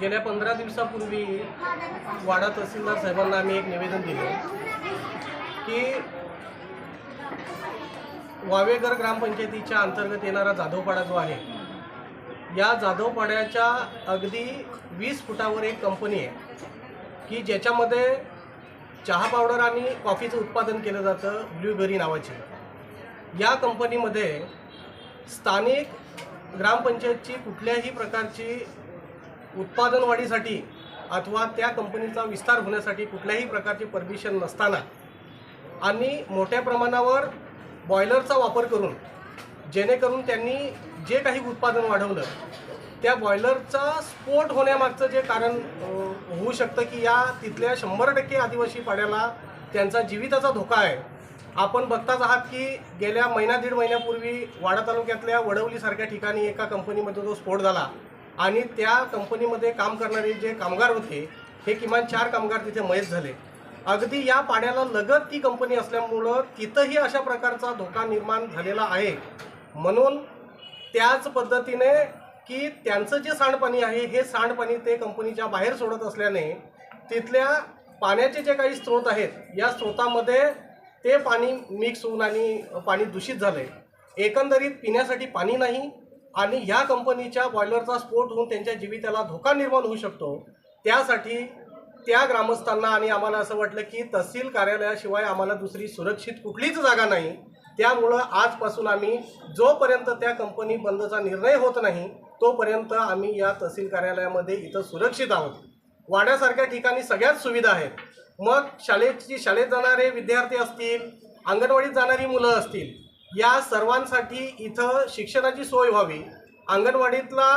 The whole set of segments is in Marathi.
गेल्या पंधरा दिवसापूर्वी वाडा तहसीलदार साहेबांना आम्ही एक निवेदन दिलं की वावेगर ग्रामपंचायतीच्या अंतर्गत येणारा जाधवपाडा जो आहे या जाधवपाड्याच्या अगदी वीस फुटावर एक कंपनी आहे की ज्याच्यामध्ये चहा पावडर आणि कॉफीचं उत्पादन केलं जातं ब्ल्यूबेरी नावाची. या कंपनीमध्ये स्थानिक ग्रामपंचायतची कुठल्याही प्रकारची उत्पादन वाढीसाठी अथवा त्या कंपनीचा विस्तार होण्यासाठी कुठल्याही प्रकारची परमिशन नसताना आणि मोठ्या प्रमाणावर बॉयलरचा वापर करून जेणेकरून त्यांनी जे काही उत्पादन वाढवलं त्या बॉयलरचा स्फोट होण्यामागचं जे कारण होऊ शकतं की या तिथल्या शंभर टक्के आदिवासी पाड्याला त्यांचा जीविताचा धोका आहे. आपण बघताच आहात की गेल्या महिना दीड महिन्यापूर्वी वाडा तालुक्यातल्या वडवलीसारख्या ठिकाणी एका कंपनीमध्ये जो स्फोट झाला. आणि त्या कंपनीमध्ये काम करणारे जे कामगार होते हे किमान चार कामगार तिथे मयत झाले. अगदी या पाण्याला लगत ती कंपनी असल्यामुळं तिथंही अशा प्रकारचा धोका निर्माण झालेला आहे. म्हणून त्याच पद्धतीने की त्यांचं जे सांडपाणी आहे हे सांडपाणी ते कंपनीच्या बाहेर सोडत असल्याने तिथल्या पाण्याचे जे काही स्रोत आहेत या स्रोतामध्ये ते पाणी मिक्स होऊन आणि पाणी दूषित झालं आहे एकंदरीत पिण्यासाठी पाणी नाही आणि ह्या कंपनीच्या बॉयलरचा स्फोट होऊन त्यांच्या जीविताला धोका निर्माण होऊ शकतो त्यासाठी त्या ग्रामस्थांना आणि आम्हाला असं वाटलं की तहसील कार्यालयाशिवाय आम्हाला दुसरी सुरक्षित कुठलीच जागा नाही. त्यामुळं आजपासून आम्ही जोपर्यंत त्या कंपनी बंदचा निर्णय होत नाही तोपर्यंत आम्ही या तहसील कार्यालयामध्ये इथं सुरक्षित आहोत. वाड्यासारख्या ठिकाणी सगळ्याच सुविधा आहेत. मग शाळेची शाळेत जाणारे विद्यार्थी असतील अंगणवाडीत जाणारी मुलं असतील या सर्वांसाठी इथं शिक्षणाची सोय व्हावी अंगणवाडीतला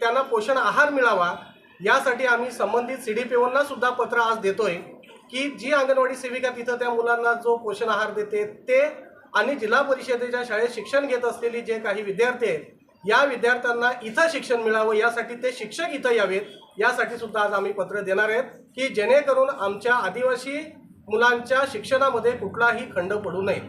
त्यांना पोषण आहार मिळावा यासाठी आम्ही संबंधित सी डी पी सुद्धा पत्र आज देतोय की जी अंगणवाडी सेविका तिथं त्या मुलांना जो पोषण आहार देते ते आणि जिल्हा परिषदेच्या शाळेत शिक्षण घेत असलेली जे काही विद्यार्थी आहेत या विद्यार्थ्यांना इथं शिक्षण मिळावं यासाठी ते शिक्षक इथं यावेत यासाठी सुद्धा आज आम्ही पत्र देणार आहेत की जेणेकरून आमच्या आदिवासी मुलांच्या शिक्षणामध्ये कुठलाही खंड पडू नये.